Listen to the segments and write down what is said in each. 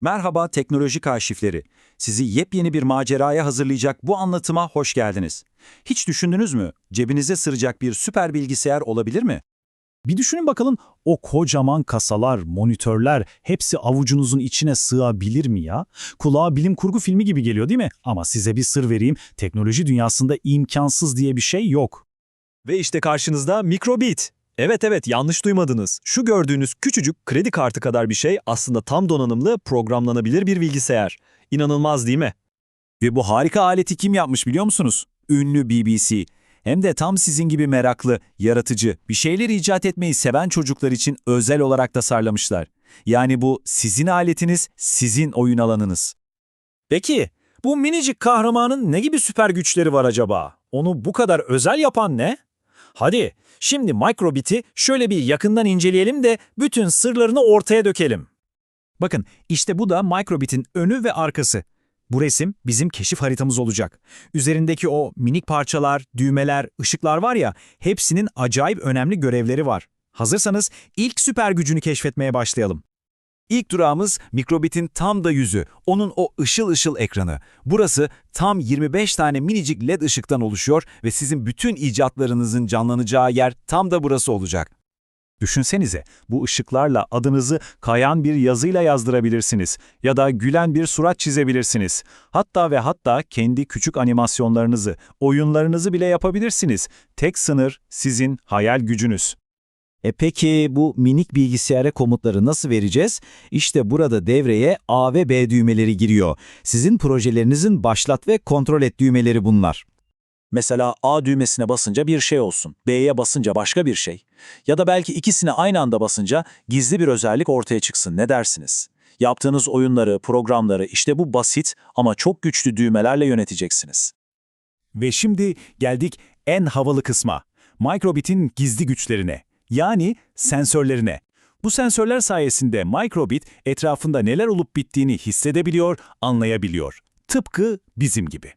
Merhaba teknoloji kaşifleri. Sizi yepyeni bir maceraya hazırlayacak bu anlatıma hoş geldiniz. Hiç düşündünüz mü? Cebinize sıracak bir süper bilgisayar olabilir mi? Bir düşünün bakalım o kocaman kasalar, monitörler hepsi avucunuzun içine sığabilir mi ya? Kulağa bilim kurgu filmi gibi geliyor değil mi? Ama size bir sır vereyim, teknoloji dünyasında imkansız diye bir şey yok. Ve işte karşınızda Microbit. Evet evet yanlış duymadınız. Şu gördüğünüz küçücük kredi kartı kadar bir şey aslında tam donanımlı programlanabilir bir bilgisayar. İnanılmaz değil mi? Ve bu harika aleti kim yapmış biliyor musunuz? Ünlü BBC. Hem de tam sizin gibi meraklı, yaratıcı, bir şeyler icat etmeyi seven çocuklar için özel olarak tasarlamışlar. Yani bu sizin aletiniz, sizin oyun alanınız. Peki, bu minicik kahramanın ne gibi süper güçleri var acaba? Onu bu kadar özel yapan ne? Hadi, şimdi Microbit'i şöyle bir yakından inceleyelim de bütün sırlarını ortaya dökelim. Bakın, işte bu da Microbit'in önü ve arkası. Bu resim bizim keşif haritamız olacak. Üzerindeki o minik parçalar, düğmeler, ışıklar var ya, hepsinin acayip önemli görevleri var. Hazırsanız ilk süper gücünü keşfetmeye başlayalım. İlk durağımız Mikrobit'in tam da yüzü, onun o ışıl ışıl ekranı. Burası tam 25 tane minicik led ışıktan oluşuyor ve sizin bütün icatlarınızın canlanacağı yer tam da burası olacak. Düşünsenize, bu ışıklarla adınızı kayan bir yazıyla yazdırabilirsiniz ya da gülen bir surat çizebilirsiniz. Hatta ve hatta kendi küçük animasyonlarınızı, oyunlarınızı bile yapabilirsiniz. Tek sınır sizin hayal gücünüz. E peki bu minik bilgisayara komutları nasıl vereceğiz? İşte burada devreye A ve B düğmeleri giriyor. Sizin projelerinizin başlat ve kontrol et düğmeleri bunlar. Mesela A düğmesine basınca bir şey olsun, B'ye basınca başka bir şey. Ya da belki ikisine aynı anda basınca gizli bir özellik ortaya çıksın ne dersiniz? Yaptığınız oyunları, programları işte bu basit ama çok güçlü düğmelerle yöneteceksiniz. Ve şimdi geldik en havalı kısma. Microbit'in gizli güçlerine, yani sensörlerine. Bu sensörler sayesinde Microbit etrafında neler olup bittiğini hissedebiliyor, anlayabiliyor. Tıpkı bizim gibi.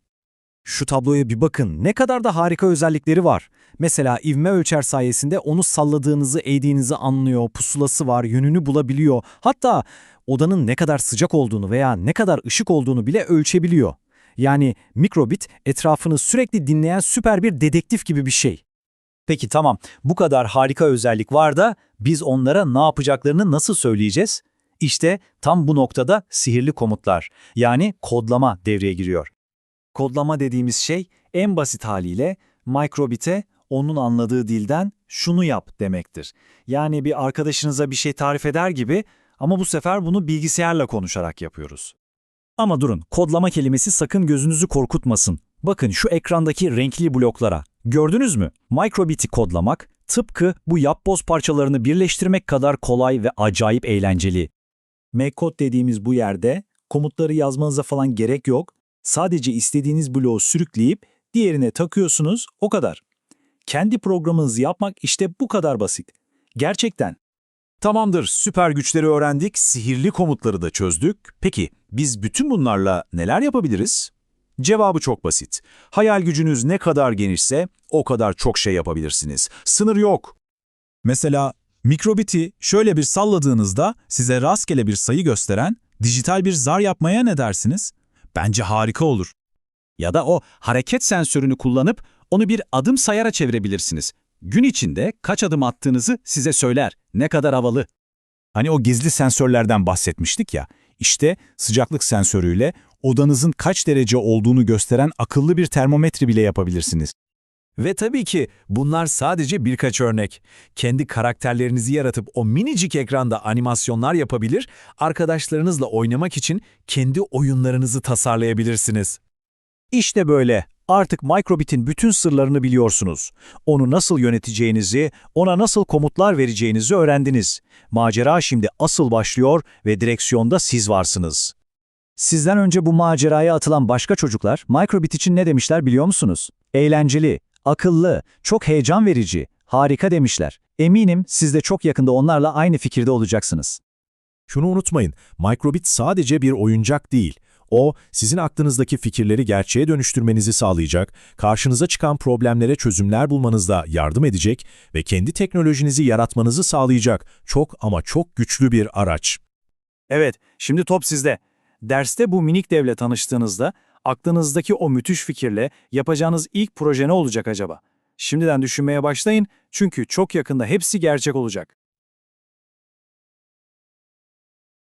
Şu tabloya bir bakın, ne kadar da harika özellikleri var. Mesela ivme ölçer sayesinde onu salladığınızı, eğdiğinizi anlıyor, pusulası var, yönünü bulabiliyor. Hatta odanın ne kadar sıcak olduğunu veya ne kadar ışık olduğunu bile ölçebiliyor. Yani mikrobit etrafını sürekli dinleyen süper bir dedektif gibi bir şey. Peki tamam, bu kadar harika özellik var da biz onlara ne yapacaklarını nasıl söyleyeceğiz? İşte tam bu noktada sihirli komutlar, yani kodlama devreye giriyor. Kodlama dediğimiz şey en basit haliyle Microbit'e onun anladığı dilden şunu yap demektir. Yani bir arkadaşınıza bir şey tarif eder gibi ama bu sefer bunu bilgisayarla konuşarak yapıyoruz. Ama durun, kodlama kelimesi sakın gözünüzü korkutmasın. Bakın şu ekrandaki renkli bloklara. Gördünüz mü? Microbit'i kodlamak tıpkı bu yapboz parçalarını birleştirmek kadar kolay ve acayip eğlenceli. M-kod dediğimiz bu yerde komutları yazmanıza falan gerek yok. Sadece istediğiniz bloğu sürükleyip diğerine takıyorsunuz, o kadar. Kendi programınızı yapmak işte bu kadar basit. Gerçekten. Tamamdır, süper güçleri öğrendik, sihirli komutları da çözdük. Peki, biz bütün bunlarla neler yapabiliriz? Cevabı çok basit. Hayal gücünüz ne kadar genişse o kadar çok şey yapabilirsiniz. Sınır yok. Mesela mikrobiti şöyle bir salladığınızda size rastgele bir sayı gösteren dijital bir zar yapmaya ne dersiniz? Bence harika olur. Ya da o hareket sensörünü kullanıp onu bir adım sayara çevirebilirsiniz. Gün içinde kaç adım attığınızı size söyler. Ne kadar havalı. Hani o gizli sensörlerden bahsetmiştik ya, işte sıcaklık sensörüyle odanızın kaç derece olduğunu gösteren akıllı bir termometre bile yapabilirsiniz. Ve tabii ki bunlar sadece birkaç örnek. Kendi karakterlerinizi yaratıp o minicik ekranda animasyonlar yapabilir, arkadaşlarınızla oynamak için kendi oyunlarınızı tasarlayabilirsiniz. İşte böyle. Artık Microbit'in bütün sırlarını biliyorsunuz. Onu nasıl yöneteceğinizi, ona nasıl komutlar vereceğinizi öğrendiniz. Macera şimdi asıl başlıyor ve direksiyonda siz varsınız. Sizden önce bu maceraya atılan başka çocuklar Microbit için ne demişler biliyor musunuz? Eğlenceli, akıllı, çok heyecan verici, harika demişler. Eminim siz de çok yakında onlarla aynı fikirde olacaksınız. Şunu unutmayın, Microbit sadece bir oyuncak değil. O, sizin aklınızdaki fikirleri gerçeğe dönüştürmenizi sağlayacak, karşınıza çıkan problemlere çözümler bulmanızda yardım edecek ve kendi teknolojinizi yaratmanızı sağlayacak çok ama çok güçlü bir araç. Evet, şimdi top sizde. Derste bu minik devle tanıştığınızda aklınızdaki o müthiş fikirle yapacağınız ilk proje ne olacak acaba? Şimdiden düşünmeye başlayın çünkü çok yakında hepsi gerçek olacak.